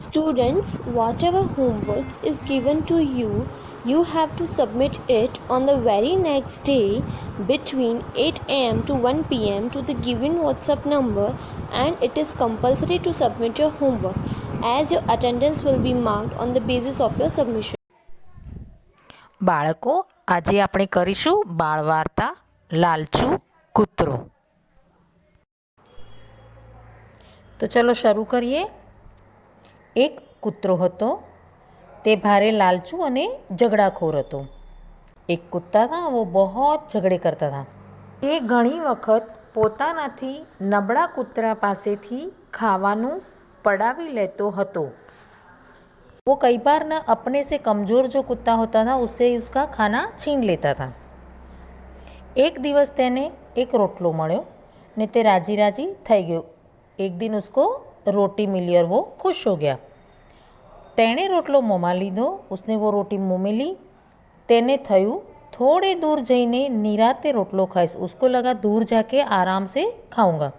Students, whatever homework is given to you, you have to submit it on the very next day between 8 am to 1 pm to the given WhatsApp number and it is compulsory to submit your homework as your attendance will be marked on the basis of your submission. બાળકો આજે આપણે કરીશું બાળ વાર્તા લાલચુ કૂતરો તો ચલો શરૂ કરીએ એક કૂતરો હતો. તે ભારે લાલચુ અને ઝઘડાખોર હતો. એક કૂતા હતા વો બહુ ઝઘડે કરતા હતા. એ ઘણી વખત પોતાનાથી નબળા કૂતરા પાસેથી ખાવાનું પડાવી લેતો હતો. વો કઈ બાર ના અપને સે કમજોર જો કુત્તા હોતા હતા, ઉસે ઉસકા ખાના છીન લેતા હતા. એક દિવસ તેને એક રોટલો મળ્યો ને તે રાજી રાજી થઈ ગયો. એક દિન ઉસકો रोटी मिली और वो खुश हो गया। तेने रोटलो मोमा लीधो, उसने वो रोटी मुँह में ली। तेने थयू, थोड़े दूर जाइने निराते रोटलो खाईस, उसको लगा दूर जाके आराम से खाऊँगा।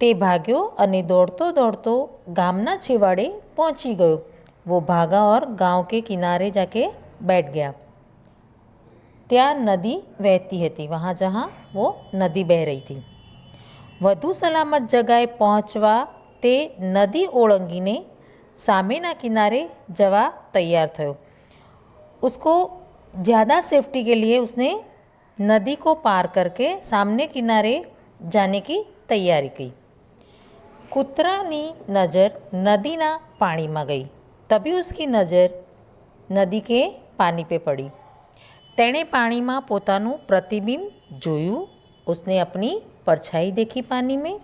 ते भाग्यो अने दौड़तो दौड़तो गामना छिवाड़े पहुँची गयो। वो भागा और गाँव के किनारे जाके बैठ गया। त्या नदी वहती थी वहाँ जहाँ वो नदी बह रही थी। वधु सलामत जगह पहुँचवा તે નદી ઓળંગીને સામેના किनारे જવા તૈયાર થયો उसको ज़्यादा सेफ्टी के लिए उसने नदी को पार करके सामने किनारे जाने की તૈયારી કરી કૂતરાની નજર નદીના પાણીમાં ગઈ તભી ઉસકી નજર નદી કે પાણી પે પડી તેણે પાણીમાં પોતાનું પ્રતિબિંબ જોયું उसने अपनी परछाई देखी पानी में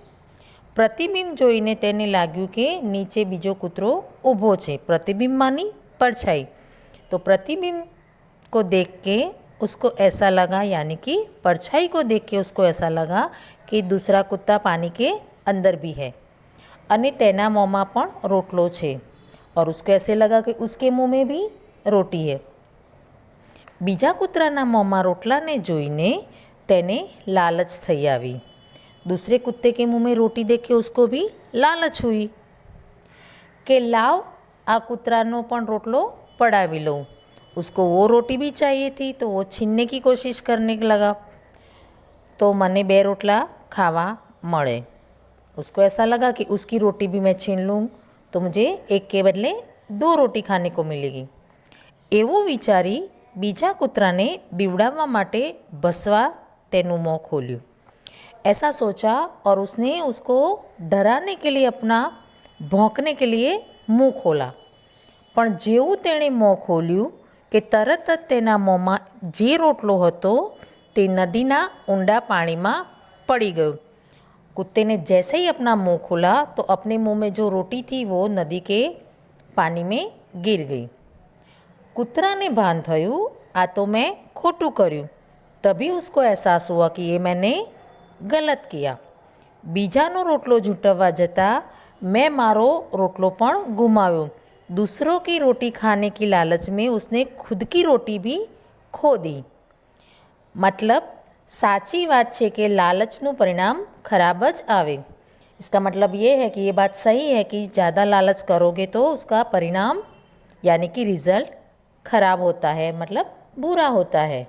પ્રતિબિંબ જોઈને તેને લાગ્યું કે નીચે બીજો કૂતરો ઊભો છે प्रतिबिंब मानी परछाई तो प्रतिबिंब को देख के उसको ऐसा लगा यानी कि परछाई को देख के उसको ऐसा लगा कि दूसरा कुत्ता पानी के अंदर भी है અને તેના મોંમાં પણ રોટલો છે और उसको ऐसे लगा कि उसके मुंह में भी रोटी है બીજા કૂતરાના મોંમાં રોટલાને જોઈને તેને લાલચ થઈ આવી दूसरे कुत्ते के मुंह में रोटी देख के उसको भी लालच हुई કે લાવ આ કૂતરાનો પણ રોટલો પડાવી લઉં उसको वो रोटी भी चाहिए थी तो वो छीनने की कोशिश करने लगा तो મને બે રોટલા ખાવા મળે उसको ऐसा लगा कि उसकी रोटी भी मैं छीन लूँ तो मुझे एक के बदले दो रोटी खाने को मिलेगी એવું વિચારી બીજા કૂતરાને બીવડાવવા માટે ભસવા તેનું મોં ખોલ્યું ऐसा सोचा और उसने उसको डराने के लिए अपना, भौंकने के लिए मुँह खोला। पर जेव तेणे मुँह खोलू कि तरत तेना मोह में जे रोटलो हतो, ते ऊंडा पानी में पड़ी गय। कुत्ते ने जैसे ही अपना मुँह खोला तो अपने मुँह में जो रोटी थी वो नदी के पानी में गिर गई। कुतरा ने भान थू आ तो मैं खोटू करू तभी उसको एहसास हुआ कि ये मैंने गलत किया બીજાનો રોટલો ઝૂંટવવા જતાં મેં મારો રોટલો પણ ગુમાવ્યો दूसरों की रोटी खाने की लालच में उसने खुद की रोटी भी खो दी मतलब साची बात છે કે લાલચનું પરિણામ खराब જ આવે इसका मतलब ये है कि ये बात सही है कि ज़्यादा लालच करोगे तो उसका परिणाम यानी कि रिज़ल्ट खराब होता है मतलब बुरा होता है